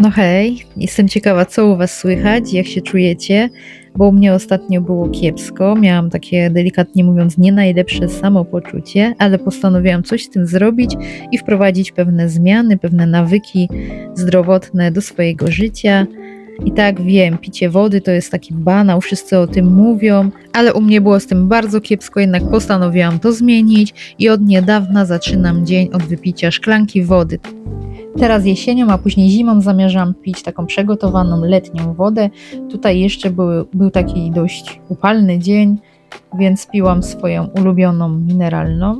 No hej, jestem ciekawa, co u Was słychać, jak się czujecie, bo u mnie ostatnio było kiepsko. Miałam takie, delikatnie mówiąc, nie najlepsze samopoczucie, ale postanowiłam coś z tym zrobić i wprowadzić pewne zmiany, pewne nawyki zdrowotne do swojego życia. I tak wiem, picie wody to jest taki banał, wszyscy o tym mówią, ale u mnie było z tym bardzo kiepsko, jednak postanowiłam to zmienić i od niedawna zaczynam dzień od wypicia szklanki wody. Teraz jesienią, a później zimą zamierzam pić taką przygotowaną letnią wodę. Tutaj jeszcze był, taki dość upalny dzień, więc piłam swoją ulubioną mineralną.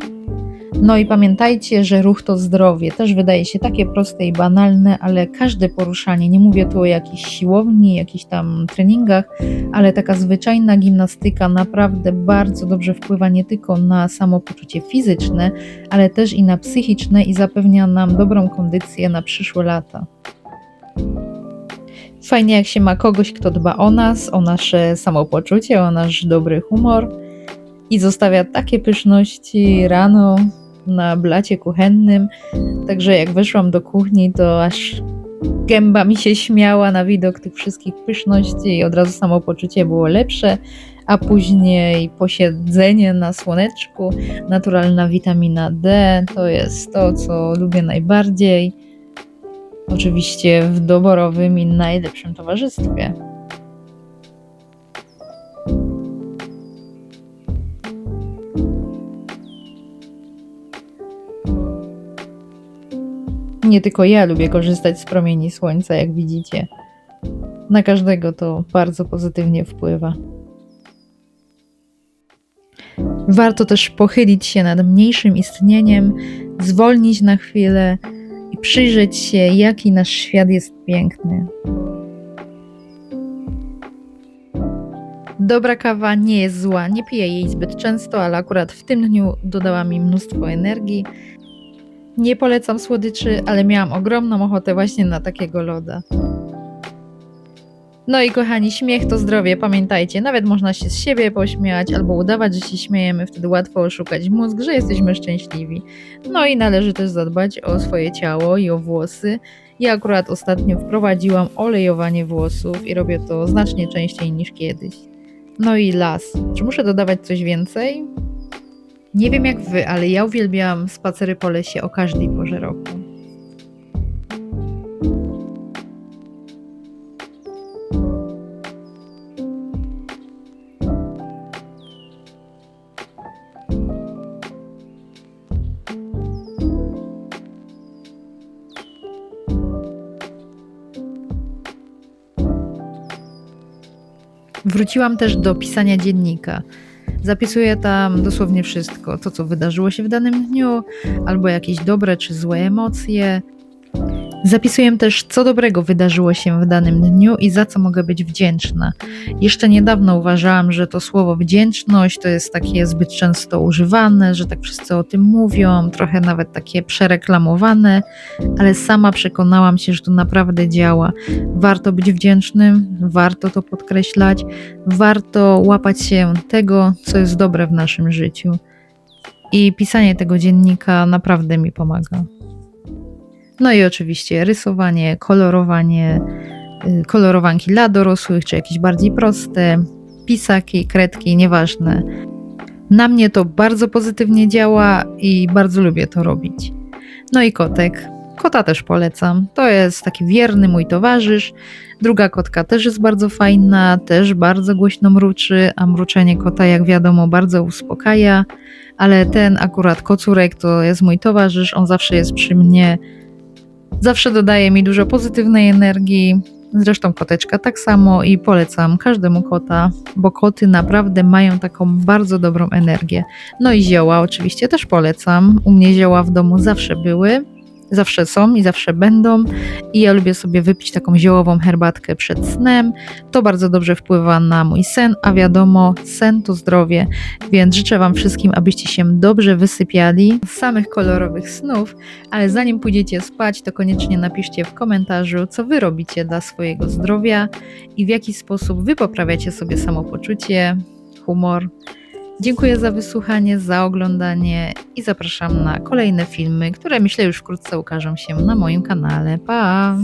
No i pamiętajcie, że ruch to zdrowie. Też wydaje się takie proste i banalne, ale każde poruszanie, nie mówię tu o jakiejś siłowni, jakichś tam treningach, ale taka zwyczajna gimnastyka naprawdę bardzo dobrze wpływa nie tylko na samopoczucie fizyczne, ale też i na psychiczne i zapewnia nam dobrą kondycję na przyszłe lata. Fajnie, jak się ma kogoś, kto dba o nas, o nasze samopoczucie, o nasz dobry humor i zostawia takie pyszności rano na blacie kuchennym. Także jak weszłam do kuchni, to aż gęba mi się śmiała na widok tych wszystkich pyszności i od razu samopoczucie było lepsze. A później posiedzenie na słoneczku, naturalna witamina D to jest to, co lubię najbardziej. Oczywiście w doborowym i najlepszym towarzystwie. Nie tylko ja lubię korzystać z promieni słońca, jak widzicie. Na każdego to bardzo pozytywnie wpływa. Warto też pochylić się nad mniejszym istnieniem, zwolnić na chwilę i przyjrzeć się, jaki nasz świat jest piękny. Dobra kawa nie jest zła, nie piję jej zbyt często, ale akurat w tym dniu dodała mi mnóstwo energii. Nie polecam słodyczy, ale miałam ogromną ochotę właśnie na takiego loda. No i kochani, śmiech to zdrowie, pamiętajcie, nawet można się z siebie pośmiać albo udawać, że się śmiejemy, wtedy łatwo oszukać mózg, że jesteśmy szczęśliwi. No i należy też zadbać o swoje ciało i o włosy. Ja akurat ostatnio wprowadziłam olejowanie włosów i robię to znacznie częściej niż kiedyś. No i las. Czy muszę dodawać coś więcej? Nie wiem jak wy, ale ja uwielbiam spacery po lesie o każdej porze roku. Wróciłam też do pisania dziennika. Zapisuję tam dosłownie wszystko, to co wydarzyło się w danym dniu, albo jakieś dobre czy złe emocje. Zapisuję też, co dobrego wydarzyło się w danym dniu i za co mogę być wdzięczna. Jeszcze niedawno uważałam, że to słowo wdzięczność to jest takie zbyt często używane, że tak wszyscy o tym mówią, trochę nawet takie przereklamowane, ale sama przekonałam się, że to naprawdę działa. Warto być wdzięcznym, warto to podkreślać, warto łapać się tego, co jest dobre w naszym życiu. I pisanie tego dziennika naprawdę mi pomaga. No i oczywiście rysowanie, kolorowanie, y, kolorowanki dla dorosłych, czy jakieś bardziej proste, pisaki, kredki, nieważne. Na mnie to bardzo pozytywnie działa i bardzo lubię to robić. No i kotek. Kota też polecam. To jest taki wierny mój towarzysz. Druga kotka też jest bardzo fajna, też bardzo głośno mruczy, a mruczenie kota, jak wiadomo, bardzo uspokaja. Ale ten akurat kocurek to jest mój towarzysz, on zawsze jest przy mnie Zawsze dodaje mi dużo pozytywnej energii. Zresztą koteczka tak samo i polecam każdemu kota, bo koty naprawdę mają taką bardzo dobrą energię. No i zioła oczywiście też polecam. U mnie zioła w domu zawsze były zawsze są i zawsze będą. I ja lubię sobie wypić taką ziołową herbatkę przed snem. To bardzo dobrze wpływa na mój sen, a wiadomo, sen to zdrowie, więc życzę Wam wszystkim, abyście się dobrze wysypiali z samych kolorowych snów. Ale zanim pójdziecie spać, to koniecznie napiszcie w komentarzu, co Wy robicie dla swojego zdrowia i w jaki sposób Wy poprawiacie sobie samopoczucie, humor. Dziękuję za wysłuchanie, za oglądanie i zapraszam na kolejne filmy, które myślę już wkrótce ukażą się na moim kanale. Pa!